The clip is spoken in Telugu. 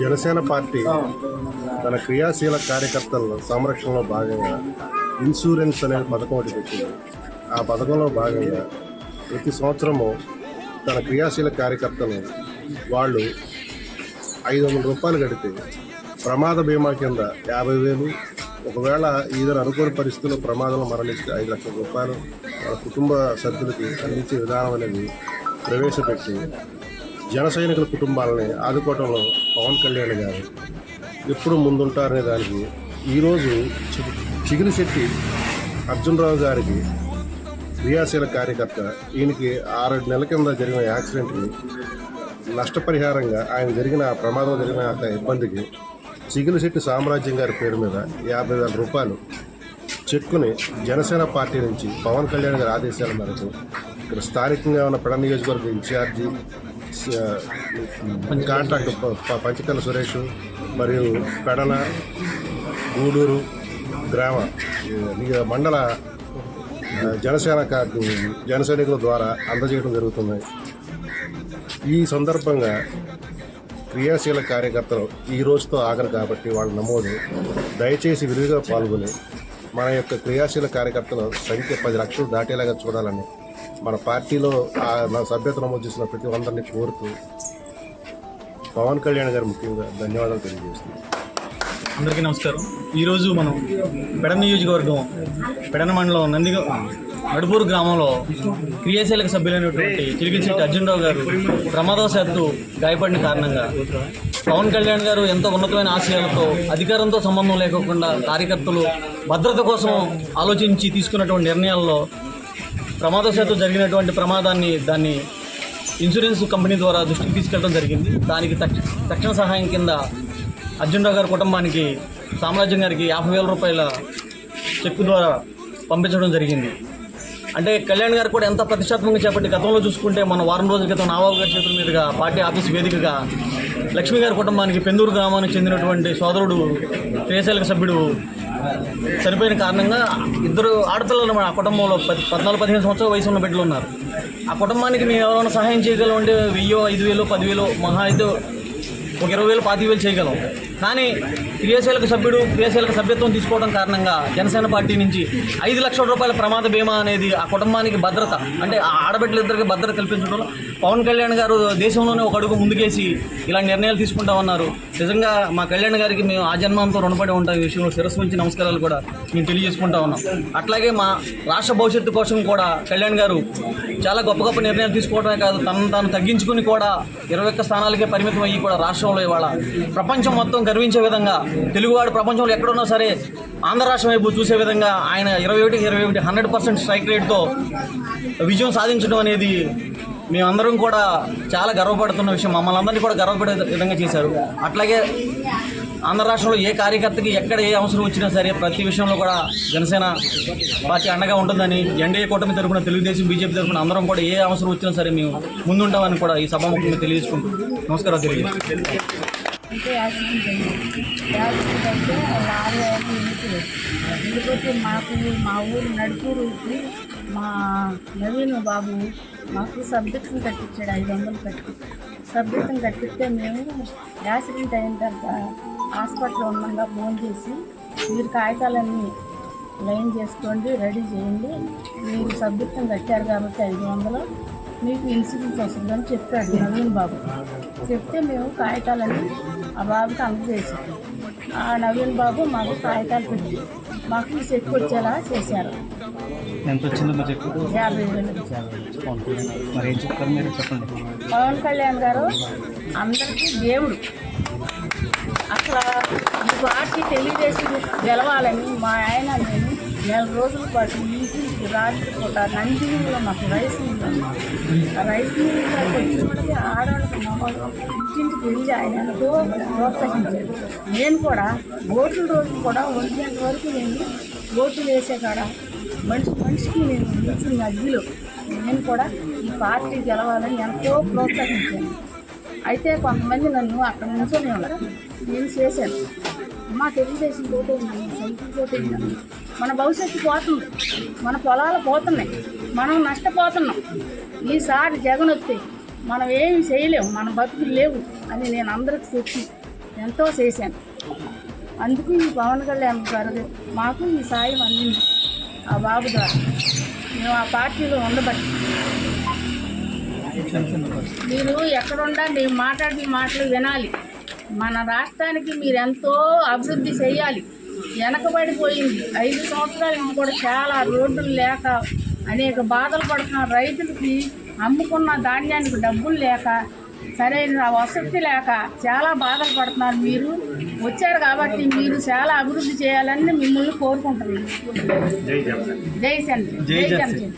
జనసేన పార్టీ తన క్రియాశీల కార్యకర్తల సంరక్షణలో భాగంగా ఇన్సూరెన్స్ అనే పథకం ఒకటి పెట్టింది. ఆ పథకంలో భాగంగా ప్రతి సంవత్సరము తన క్రియాశీల కార్యకర్తలు వాళ్ళు ఐదు వందల రూపాయలు కడితే ప్రమాద బీమా కింద యాభై వేలు ఒకవేళ ఏదైనా అనుకోని పరిస్థితుల్లో ప్రమాదంలో మరణిస్తే ఐదు లక్షల రూపాయలు వాళ్ళ కుటుంబ సభ్యులకి అందించే విధానం అనేది ప్రవేశపెట్టి జన సైనికుల కుటుంబాలని ఆదుకోవడంలో పవన్ కళ్యాణ్ గారు ఎప్పుడు ముందుంటారనే దానికి ఈరోజు చి- చిగిరిశెట్టి అర్జునరావు గారికి క్రియాశీల కార్యకర్త ఈయనకి ఆరు నెలల కింద జరిగిన యాక్సిడెంట్కి నష్టపరిహారంగా ఆయన జరిగిన ఆ ప్రమాదం జరిగిన ఆ ఇబ్బందికి చిగిలిశెట్టి సామ్రాజ్యం గారి పేరు మీద యాభై వేల రూపాయలు చెక్కుని జనసేన పార్టీ నుంచి పవన్ కళ్యాణ్ గారి ఆదేశాల మేరకు ఇక్కడ స్థానికంగా ఉన్న పెడ నియోజకవర్గ ఇన్ఛార్జి కాంట్రాక్ట్ ప- ప- సురేష్ మరియు కడల గూడూరు గ్రామ మండల జనసేన కా- జన సైనికుల ద్వారా అందజేయడం జరుగుతుంది. ఈ సందర్భంగా క్రియాశీల కార్యకర్తలు ఈ రోజుతో ఆగరు కాబట్టి వాళ్ళ నమోదు. దయచేసి విరివిగా పాల్గొని మన యొక్క క్రియాశీల కార్యకర్తల సంఖ్య పది లక్షలు దాటేలాగా చూడాలని మన పార్టీలో నా సభ్యత నమోదు చేసిన ప్రతి అందరినీ కోరుతూ పవన్ కళ్యాణ్ గారు ముఖ్యంగా ధన్యవాదాలు తెలియజేస్తున్నాను అందరికీ నమస్కారం. ఈరోజు మనం పెడన నియోజకవర్గం పెడన మండలం నందిగ నడుపూరు గ్రామంలో క్రియాశీలక సభ్యులైనటువంటి చిలికిశెట్టి అర్జునరావు గారు ప్రమాదవశాత్తు గాయపడిన కారణంగా పవన్ కళ్యాణ్ గారు ఎంతో ఉన్నతమైన ఆశయాలతో అధికారంతో సంబంధం లేకోకుండా కార్యకర్తలు భద్రత కోసం ఆలోచించి తీసుకున్నటువంటి నిర్ణయాల్లో ప్రమాదశాతం జరిగినటువంటి ప్రమాదాన్ని దాన్ని ఇన్సూరెన్స్ కంపెనీ ద్వారా దృష్టికి తీసుకెళ్ళడం జరిగింది. దానికి తక్ష- తక్షణ సహాయం కింద అర్జునరావు గారి కుటుంబానికి సామ్రాజ్యం గారికి యాభై వేల రూపాయల చెక్కు ద్వారా పంపించడం జరిగింది. అంటే కళ్యాణ్ గారు కూడా ఎంత ప్రతిష్టాత్మకంగా చేపట్టి గతంలో చూసుకుంటే మన వారం రోజుల క్రితం నాబాబు గారి చేతుల మీదుగా పార్టీ ఆఫీస్ వేదికగా లక్ష్మి గారి కుటుంబానికి పెందూరు గ్రామానికి చెందినటువంటి సోదరుడు క్రియాశీలక సభ్యుడు చనిపోయిన కారణంగా ఇద్దరు ఆడపిల్లలు మన ఆ కుటుంబంలో పది పద్నాలుగు పదిహేను సంవత్సరాల వయసు ఉన్న బిడ్డలు ఉన్నారు. ఆ కుటుంబానికి మేము ఎవరైనా సహాయం చేయగలం అంటే వెయ్యో ఐదు వేలు పదివేలు మహా అయితే ఒక ఇరవై వేలు పాతిక వేలు చేయగలం. కానీ క్రియాశీలక సభ్యుడు క్రియాశీలక సభ్యత్వం తీసుకోవడం కారణంగా జనసేన పార్టీ నుంచి ఐదు లక్షల రూపాయల ప్రమాద బీమా అనేది ఆ కుటుంబానికి భద్రత అంటే ఆ ఆడబిడ్డలిద్దరికి భద్రత కల్పించడంలో పవన్ కళ్యాణ్ గారు దేశంలోనే ఒక అడుగు ముందుకేసి ఇలాంటి నిర్ణయాలు తీసుకుంటామన్నారు. నిజంగా మా కళ్యాణ్ గారికి మేము ఆ జన్మంతో రుణపడి ఉంటాం ఈ విషయంలో శిరస్సు నుంచి నమస్కారాలు కూడా మేము తెలియజేసుకుంటా ఉన్నాం. అట్లాగే మా రాష్ట్ర భవిష్యత్తు కోసం కూడా కళ్యాణ్ గారు చాలా గొప్ప గొప్ప నిర్ణయాలు తీసుకోవడమే కాదు తనను తాను తగ్గించుకుని కూడా ఇరవై ఒక్క స్థానాలకే పరిమితం అయ్యి కూడా రాష్ట్రంలో ఇవాళ ప్రపంచం మొత్తం గర్వించే విధంగా తెలుగువాడు ప్రపంచంలో ఎక్కడున్నా సరే ఆంధ్ర రాష్ట్రం వైపు చూసే విధంగా ఆయన ఇరవై ఒకటి ఇరవై ఒకటి హండ్రెడ్ పర్సెంట్ స్ట్రైక్ రేట్తో విజయం సాధించడం అనేది మేమందరం కూడా చాలా గర్వపడుతున్న విషయం. మమ్మల్ని అందరినీ కూడా గర్వపడే విధంగా చేశారు. అట్లాగే ఆంధ్ర రాష్ట్రంలో ఏ కార్యకర్తకి ఎక్కడ ఏ అవసరం వచ్చినా సరే ప్రతి విషయంలో కూడా జనసేన పార్టీ అండగా ఉంటుందని ఎన్డీఏ కూటమి తరఫున తెలుగుదేశం బీజేపీ తరఫున అందరం కూడా ఏ అవసరం వచ్చినా సరే మేము ముందుంటామని కూడా ఈ సభాముఖంగా తెలియజేసుకుంటూ నమస్కారం తెలియజేస్తాం అంటే యాసిడ్ అయింది యాక్సిడెంట్ అయితే లారీ అయితే ఇంటికి ఇంటికొచ్చి మాకు మా ఊరు నడుపూరుకి మా నవీన్ బాబు మాకు సబ్జెక్టులు కట్టించాడు ఐదు వందలు కట్టి. సబ్జెక్టులు కట్టిస్తే మేము యాక్సిడెంట్ అయిన తర్వాత హాస్పిటల్లో ఉన్నాగా ఫోన్ చేసి మీరు కాగితాలన్నీ లైన్ చేసుకోండి రెడీ చేయండి. మీరు సబ్జెక్టుని కట్టారు కాబట్టి ఐదు వందలు మీకు ఇన్సూరెన్స్ వస్తుందని చెప్పాడు నవీన్ బాబు. చెప్తే మేము కాగితాలన్నీ ఆ బాబుకి అందజేసాం ఆ నవీన్ బాబు మాకు కాగితాలు పెట్టి మాకు ఈ చెక్ వచ్చేలా చేశారు. ఎంత వచ్చిందో మీరు యాభై వేలు. మరి ఏం చెప్తారు మీరు చెప్పండి. పవన్ కళ్యాణ్ గారు అందరికీ దేవుడు. అసలు ఈ పార్టీ తెలుగుదేశం గెలవాలని మా ఆయన నెల రోజుల పాటు ఇంటికి రాత్రి పూట నందిలో మాకు రైస్ మిల్ ఆ రైస్ మిల్కి వచ్చినప్పటికీ ఆడవాళ్ళకి మగవాళ్ళు ఇంటింటికి వెళ్ళి ఆయన ఎంతో ప్రోత్సహించారు. నేను కూడా ఓట్ల రోజు కూడా ఒంటి గంట వరకు నేను ఓట్లు వేసే కాడ మనిషి మనిషికి నేను నిలిచిన అగ్గిలో నేను కూడా ఈ పార్టీ గెలవాలని ఎంతో ప్రోత్సహించాను. అయితే కొంతమంది నన్ను అక్కడ నుంచొని ఉన్నారు. నేను చేశాను. అమ్మా తెలుగుదేశం పోతుంది సైకిల్ పోతుంది మన భవిష్యత్తు పోతుంది. మన పొలాలు పోతున్నాయి. మనం నష్టపోతున్నాం. ఈసారి జగన్ వస్తే మనం ఏమి చేయలేము. మన బతుకులు లేవు అని నేను అందరికి చెప్పి ఎంతో చేశాను. అందుకు ఈ పవన్ కళ్యాణ్ గారు మాకు ఈ సాయం అందింది. ఆ బాబు ద్వారా. మేము ఆ పార్టీలో ఉండబట్టి మీరు ఎక్కడుండా మేము మాట్లాడిన మాటలు వినాలి. మన రాష్ట్రానికి మీరు ఎంతో అభివృద్ధి చేయాలి. వెనకబడిపోయింది. ఐదు సంవత్సరాల కూడా చాలా రోడ్లు లేక అనేక బాధలు పడుతున్న రైతులకి అమ్ముకున్న ధాన్యానికి డబ్బులు లేక సరైన వసతి లేక చాలా బాధలు పడుతున్నారు మీరు. వచ్చారు కాబట్టి మీరు చాలా అభివృద్ధి చేయాలని మిమ్మల్ని కోరుకుంటున్నాను జై జనసేన. జై జై జనసేన. జనసేన.